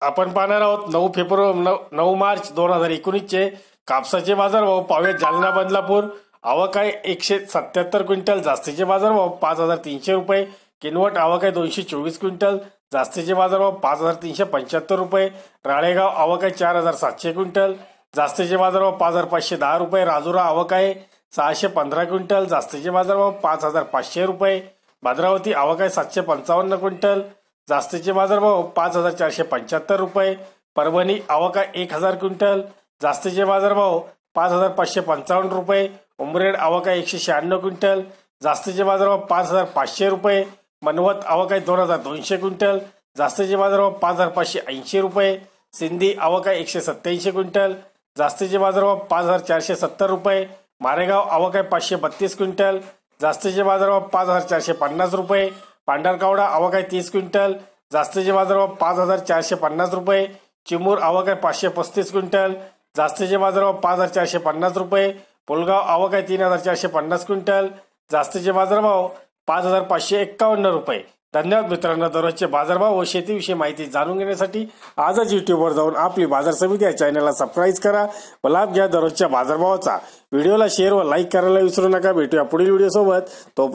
आपण पाहणार आहोत नऊ फेब्रुवारी नऊ- नऊ मार्च दोन हजार एकोणीसचे कापसाचे बाजारभाव. पावेत जालना बदलापूर. आवक आहे एकशे सत्याहत्तर क्विंटल. जास्तीचे बाजारभाव पाच हजार तीनशे रुपये. किनवट आवक आहे दोनशे चोवीस क्विंटल. जास्तीचे बाजारभाव पाच हजार तीनशे पंच्याहत्तर रुपये. राळेगाव आवक आहे चार हजार सातशे क्विंटल. जास्तीचे बाजारभाव पाच हजार पाचशे दहा रुपये. राजुरा आवक आहे सहाशे पंधरा क्विंटल. जास्तीचे बाजारभाव पाच हजार पाचशे रुपये. भद्रावती आवक आहे सातशे पंचावन्न क्विंटल. जास्तीचे बाजारभाव पाच हजार चारशे पंच्याहत्तर रुपये. परभणी आवका एक हजार क्विंटल. जास्तीचे बाजारभाव पाच हजार पाचशे पंचावन्न रुपये. उमरेड आवका एकशे शहाण्णव क्विंटल. जास्तीचे बाजारभाव पाच हजार पाचशे रुपये. मनवत आवक आहे दोन हजार दोनशे क्विंटल. जास्तीचे बाजारभाव पाच हजार पाचशे ऐंशी रुपये. सिंधी आवक आहे एकशे सत्याऐंशी क्विंटल. जास्तीचे बाजारभाव पाच हजार चारशे सत्तर रुपये. मारेगाव आवक आहे पाचशे बत्तीस क्विंटल. जास्तीचे बाजारभाव पाच हजार चारशे पन्नास रुपये. पांढरकावडा आवक आहे तीस क्विंटल जास्तीचे बाजारभाव पाच हजार चारशे पन्नास रुपये चिमूर आवक आहे पाचशे पस्तीस क्विंटल जास्तीचे बाजारभाव पाच हजार चारशे पन्नास रुपये पुलगाव आवक आहे तीन हजार चारशे पन्नास क्विंटल जास्तीचे बाजारभाव पाच हजार पाचशे एक्कावन्न रुपये. धन्यवाद मित्रांनो दररोजचे बाजारभाव व शेतीविषयी माहिती जाणून घेण्यासाठी आजच युट्यूबवर जाऊन आपली बाजार समिती या चॅनलला सबस्क्राईब करा व लाभ घ्या दररोजच्या बाजारभावाचा. व्हिडिओला शेअर व लाईक करायला विसरू नका. भेटूया पुढील व्हिडिओ सोबत. तोपर्यंत